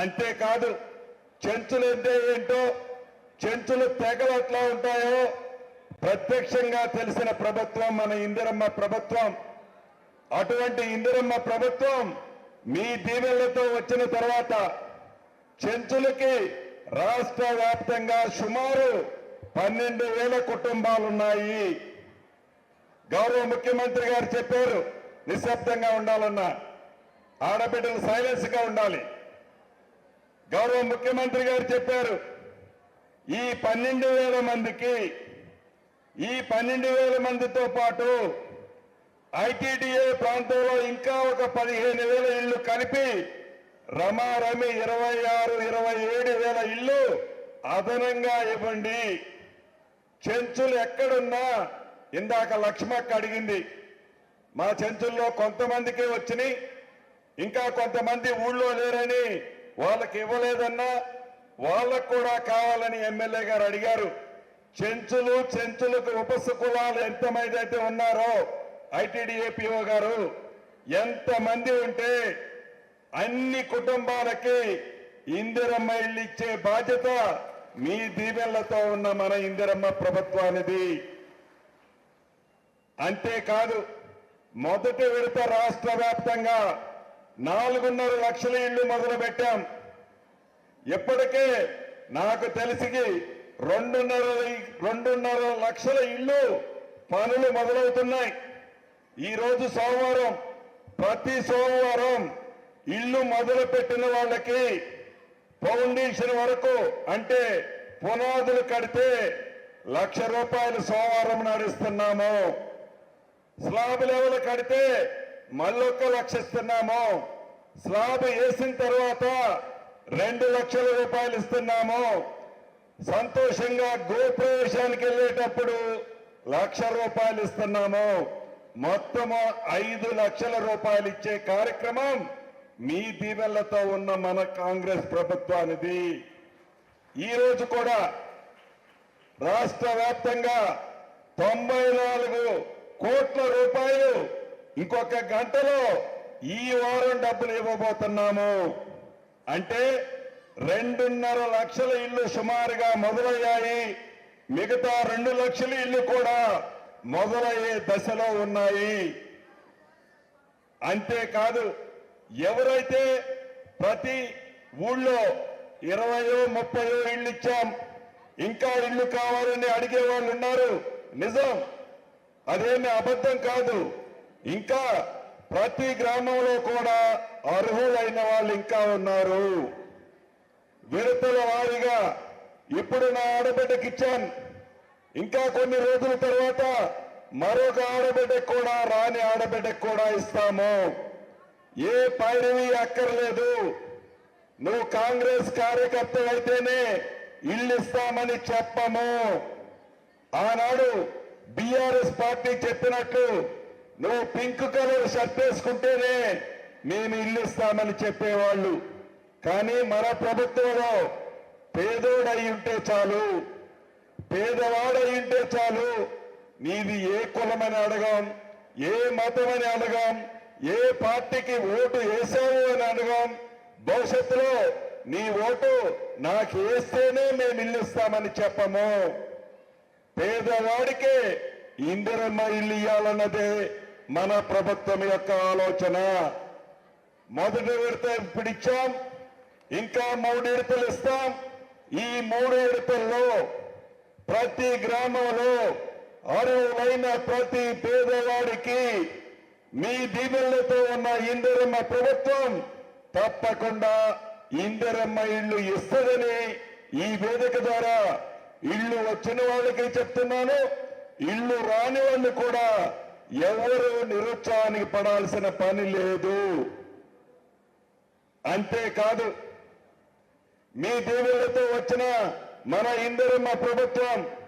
అంతేకాదు చెంచులు అంటే ఏంటో చెంచులు తెగలు ఎట్లా ఉంటాయో ప్రత్యక్షంగా తెలిసిన ప్రభుత్వం మన ఇందిరమ్మ ప్రభుత్వం. అటువంటి ఇందిరమ్మ ప్రభుత్వం మీ దీవెళ్ళతో వచ్చిన తర్వాత చెంచులకి రాష్ట్ర వ్యాప్తంగా సుమారు పన్నెండు వేల కుటుంబాలున్నాయి. గౌరవ ముఖ్యమంత్రి గారు చెప్పారు నిశ్శబ్దంగా ఉండాలన్నా ఆడబిడ్డలు సైలెన్స్గా ఉండాలి. గౌరవ ముఖ్యమంత్రి గారు చెప్పారు ఈ పన్నెండు వేల మందికి ఈ పన్నెండు వేల మందితో పాటు ఐటీడీఏ ప్రాంతంలో ఇంకా ఒక పదిహేను వేల ఇళ్ళు కలిపి రమారమి ఇరవై ఆరు ఇరవై ఏడు వేల ఇల్లు అదనంగా ఇవ్వండి. చెంచులు ఎక్కడున్నా ఇందాక లక్ష్మక్క అడిగింది మా చెంచుల్లో కొంతమందికే వచ్చినాయి ఇంకా కొంతమంది ఊళ్ళో లేరని వాళ్ళకి ఇవ్వలేదన్నా వాళ్ళకు కూడా కావాలని ఎమ్మెల్యే గారు అడిగారు. చెంచులు చెంచులకు ఉపస కులాలు ఎంతమంది అయితే ఉన్నారో ఐటీడీఏపీఓ గారు ఎంతమంది ఉంటే అన్ని కుటుంబాలకి ఇందిరమ్మ ఇల్లు ఇచ్చే బాధ్యత మీ దీవెళ్ళతో ఉన్న మన ఇందిరమ్మ ప్రభుత్వానిది. అంతేకాదు మొదటి విడత రాష్ట్ర వ్యాప్తంగా నాలుగున్నర లక్షల ఇళ్ళు మొదలు పెట్టాం ఇప్పటికే నాకు తెలిసి రెండున్నర రెండున్నర లక్షల ఇళ్ళు పనులు మొదలవుతున్నాయి. ఈరోజు సోమవారం ప్రతి సోమవారం ఇల్లు మొదలు పెట్టిన వాళ్ళకి ఫౌండేషన్ వరకు అంటే పునాదులు కడితే లక్ష రూపాయలు సోమవారం నడుస్తున్నాము స్లాబ్ లెవెల్ కడితే మళ్ళొక్క లక్ష ఇస్తున్నాము. స్లాబ్ వేసిన తర్వాత రెండు లక్షల రూపాయలు ఇస్తున్నాము. సంతోషంగా గోప్రవేశానికి వెళ్ళేటప్పుడు లక్ష రూపాయలు ఇస్తున్నాము. మొత్తము ఐదు లక్షల రూపాయలు ఇచ్చే కార్యక్రమం మీ దీవెళ్ళతో ఉన్న మన కాంగ్రెస్ ప్రభుత్వానిది. ఈ రోజు కూడా రాష్ట్ర వ్యాప్తంగా తొంభై నాలుగు కోట్ల రూపాయలు ఇంకొక గంటలో ఈ వారం డబ్బులు ఇవ్వబోతున్నాము. అంటే రెండున్నర లక్షల ఇల్లు సుమారుగా మొదలయ్యాయి. మిగతా రెండు లక్షల ఇల్లు కూడా మొదలయ్యే దశలో ఉన్నాయి. అంతేకాదు ఎవరైతే ప్రతి ఊళ్ళో ఇరవయో ముప్పయో ఇళ్ళు ఇచ్చాం ఇంకా ఇల్లు కావాలని అడిగే వాళ్ళు ఉన్నారు. నిజం అదేమి అబద్ధం కాదు. ఇంకా ప్రతి గ్రామంలో కూడా అర్హులైన వాళ్ళు ఇంకా ఉన్నారు. విడతల వారిగా ఇప్పుడు నా ఆడబిడ్డకి ఇచ్చాను. ఇంకా కొన్ని రోజుల తర్వాత మరొక ఆడబిడ్డకు కూడా రాని ఆడబిడ్డకు కూడా ఇస్తాము. ఏ పైరవి అక్కర్లేదు. నువ్వు కాంగ్రెస్ కార్యకర్త అయితేనే ఇల్లు ఇస్తామని చెప్పము. ఆనాడు బిఆర్ఎస్ పార్టీ చెప్పినట్లు నువ్వు పింక్ కలర్ షర్ట్ వేసుకుంటేనే మేము ఇల్లు ఇస్తామని చెప్పేవాళ్ళు. కానీ మన ప్రభుత్వంలో పేదోడై ఉంటే చాలు పేదవాడై ఉంటే చాలు నీది ఏ కులమని అడగాం ఏ మతమని అడగాం ఏ పార్టీకి ఓటు వేసావు అని అడగాం. భవిష్యత్తులో నీ ఓటు నాకు వేస్తేనే మేము ఇల్లుస్తామని చెప్పము. పేదవాడికే ఇందిరమ్మ ఇల్లు ఇయ్యాలన్నదే. మన ప్రభుత్వం యొక్క ఆలోచన. మొదటి విడత ఇప్పుడు ఇచ్చాం ఇంకా మూడు విడతలు ఇస్తాం. ఈ మూడు విడతల్లో ప్రతి గ్రామంలో అరువులైన ప్రతి పేదవాడికి మీ దీవెళ్ళతో ఉన్న ఇందిరమ్మ ప్రభుత్వం తప్పకుండా ఇందిరమ్మ ఇల్లు ఇస్తుందని ఈ వేదిక ద్వారా ఇల్లు వచ్చిన వాళ్ళకి చెప్తున్నాను. ఇల్లు రాని వాళ్ళు కూడా ఎవరు నిరుత్సాహానికి పడాల్సిన పని లేదు. అంతేకాదు మీ దేవుళ్ళతో వచ్చిన మన ఇందిరమ్మ ప్రభుత్వం